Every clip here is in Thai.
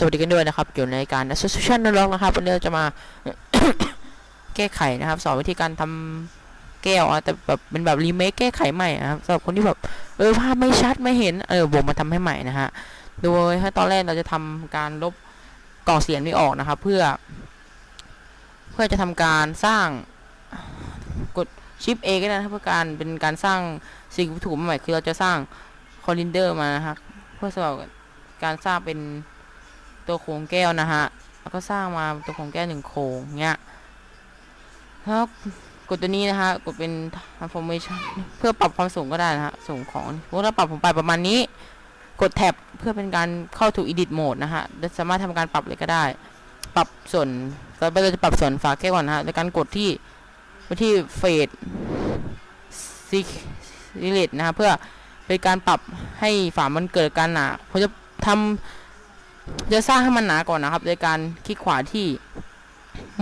สวัสดีกันด้วยนะครับ อยู่ในการ Association นรกนะครับวันนี้เราจะมา แก้ไขนะครับ สอนวิธีการทำแก้วอะแต่แบบเป็นแบบรีเมคแก้ไขใหม่นะครับสำหรับคนที่แบบเออภาพไม่ชัดไม่เห็นเออผมมาทำให้ใหม่นะฮะโดยให้ตอนแรกเราจะทำการลบกล่องเสียงนี้ออกนะครับ เพื่อ เพื่อจะทำการสร้างกดชิป A ก็ได้นะครับเพื่อการเป็นการสร้างสิ่งวัตถุใหม่คือเราจะสร้างคอลินเดอร์มานะครับเพื่อสำหรับการสร้างเป็น ตัวโครงแก้วนะฮะ แล้วก็สร้างมาตัวโครงแก้วหนึ่งโครงเงี้ยแล้วกดตัวนี้นะฮะ กดเป็น transformation เพื่อปรับความสูงก็ได้นะฮะ สูงของสมมติเราปรับผมไปประมาณนี้ กดแท็บเพื่อเป็นการเข้าถู edit mode นะฮะและสามารถทำการปรับเลยก็ได้ ปรับส่วนเราไปเราจะปรับส่วนฝาแก้วก่อนนะฮะโดยการกดที่ไปที่เฟดซิลิเลตนะฮะเพื่อเป็นการปรับให้ฝามันเกิดการหนาผมจะท จะสร้างให้มันหนาก่อนนะครับโดยการคลิกขวาที่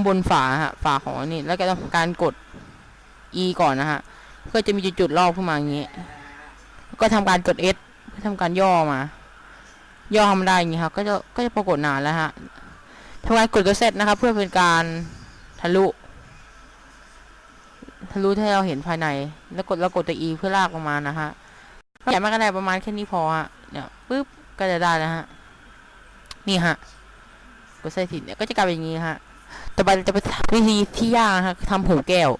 บนฝาฮะฝาของนี่แล้วก็ทำการกด E ก่อนนะฮะก็จะมีจุดๆรอบขึ้นมาอย่างนี้แล้วก็ทำการกด S เพื่อทำการย่อมา ย่อทำได้อย่างนี้ครับก็จะก็จะปรากฏหนาแล้วฮะทำการกดตัวเซตนะครับ เพื่อเป็นการทะลุทะลุให้เราเห็นภายใน แล้วกดแล้วกดตัว E เพื่อลากออกมานะฮะก็ใหญ่มากก็ได้ประมาณแค่นี้พอฮะเนี่ยปึ๊บก็จะได้แล้วฮะ นี่ฮะกดใส่ผิดเนี่ยก็จะกลายเป็นอย่างนี้ฮะต่อไปเราจะไปวิธีที่ยากนะฮะทำหูแก้ว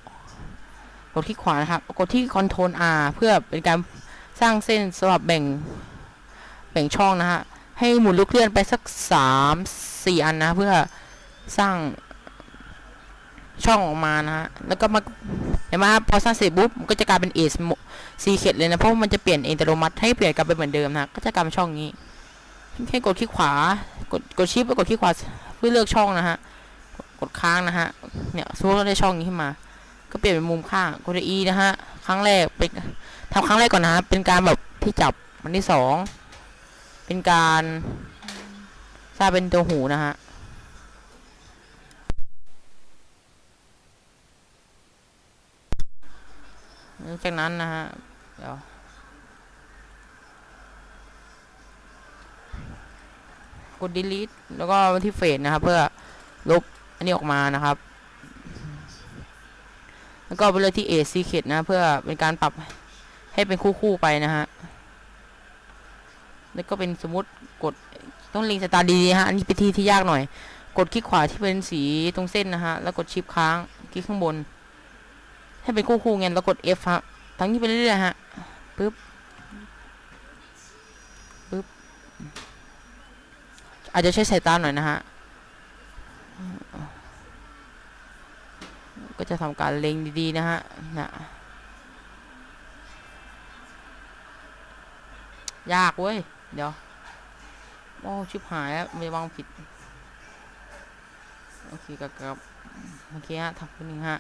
กดที่ขวานะครับกดที่ Ctrl R เพื่อเป็นการสร้างเส้นสำหรับแบ่งแบ่งช่องนะฮะให้หมุนลูกเลื่อนไปสักสามสี่อันนะเพื่อสร้างช่องออกมานะฮะแล้วก็มาเห็นไหมครับพอสร้างเสร็จปุ๊บมันก็จะกลายเป็นเอสซีเคดเลยนะเพราะมันจะเปลี่ยนเองอัตโนมัติให้เปลี่ยนกลับไปเหมือนเดิมนะก็จะกลายเป็นช่องนี้ แค่กดคลิกขวากดกดชิปแล้วกดคลิกขวาเพื่อเลือกช่องนะฮะกดค้างนะฮะเนี่ยสมมติเราได้ช่องนี้ขึ้นมา ก็เปลี่ยนเป็นมุมข้างกดอีนะฮะครั้งแรกเป็นทำครั้งแรกก่อนนะฮะเป็นการแบบที่จับอันที่สองเป็นการสร้างเป็นตัวหูนะฮะหลังจากนั้นนะฮะเดี๋ยว ด delete แล้วก็ที่เฟดนะครับ เพื่อลบอันนี้ออกมานะครับ แล้วก็ไปเลยที่ a secret นะ เพื่อเป็นการปรับให้เป็นคู่ๆไปนะฮะแล้วก็เป็นสมมติกดต้องลิงสตาร์ดีฮะอันนี้เป็นที่ที่ยากหน่อย กดคลิกขวาที่เป็นสีตรงเส้นนะฮะแล้วกดชิปค้างคลิกข้างบน ให้เป็นคู่ๆไงแล้วกด F ฮะทั้งนี้ไปเรื่อยๆฮะปึ๊บ ปึ๊บ อาจจะใช้สายตาหน่อยนะฮะ ก็จะทำการเล็งดีๆนะฮะนะยากเว้ย เดี๋ยว โอ้ชิบหายแล้วไม่วางผิด โอเคกับกับโอเคฮะทำคนหนึ่งฮะ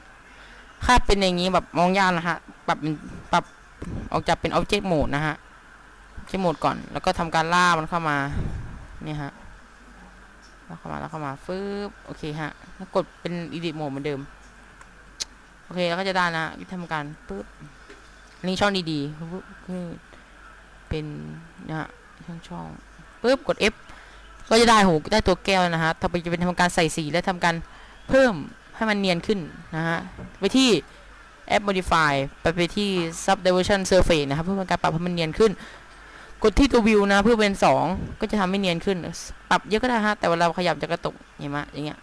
ถ้าเป็นอย่างนี้แบบมองยากนะฮะ ปรับเป็นปรับออกจากเป็น object mode นะฮะ object mode ก่อน แล้วก็ทำการล่ามันเข้ามาเนี่ยฮะ แล้วเข้ามาแล้วเข้ามาฟึบโอเคฮะแล้วกดเป็น edit mode เหมือนเดิม โอเคแล้วก็จะได้นะทำการปึ๊บนนี้ช่องดีๆปึ๊บคือเป็นนะฮะช่องช่องปึ๊บกด F ก็จะได้หูได้ตัวแก้วนะฮะต่อไปจะเป็นทำการใส่สีและทำการเพิ่มให้มันเนียนขึ้นนะฮะไปที่ App Modify ไปไปที่ Subdivision Surface นะครับ เพื่อเป็นการปรับให้มันเนียนขึ้น กดที่ตัววิวนะเพื่อเป็น2ก็จะทำให้เนียนขึ้น ปรับเยอะก็ได้ฮะ แต่เวลาขยับจะกระตุกอย่างเงี้ยอย่างเงี้ย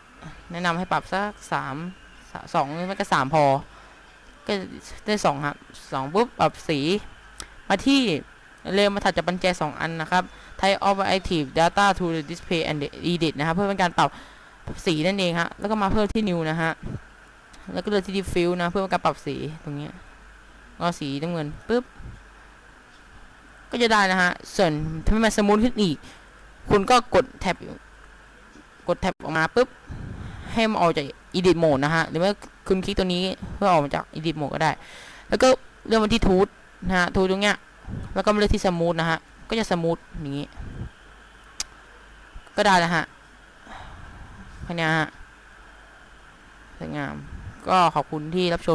แนะนำให้ปรับสักสามสองไม่ก็สามพอ ก็ได้สองครับสองปุ๊บปรับสี มาที่เริ่มาถัดจากปัญแจสองอันนะครับ Type of Active Data to the Display and Edit นะครับเพื่อเป็นการปรับสีนั่นเองฮะ แล้วก็มาเพิ่มที่ New นะฮะ แล้วก็เลือกที่ Diffuse นะ เพื่อเป็นการปรับสีตรงเนี้ยก็สีน้ำเงินปุ๊บ ก็จะได้นะฮะ ส่วนถ้ามันสมูทขึ้นอีก คุณก็กดแท็บกดแท็บออกมาปุ๊บ ให้มันออกจาก Edit Mode นะฮะ หรือว่าคุณคลิกตัวนี้เพื่อออกมาจาก Edit Mode ก็ได้ แล้วก็เลื่อกมาที่ Tooth นะฮะ Tooth ตรงเนี้ย แล้วก็มาเลือกที่ Smooth นะฮะ ก็จะสมูทอย่างนี้ ก็ได้แล้วฮะแค่นี้ฮะสวยงาม ก็ขอบคุณที่รับชม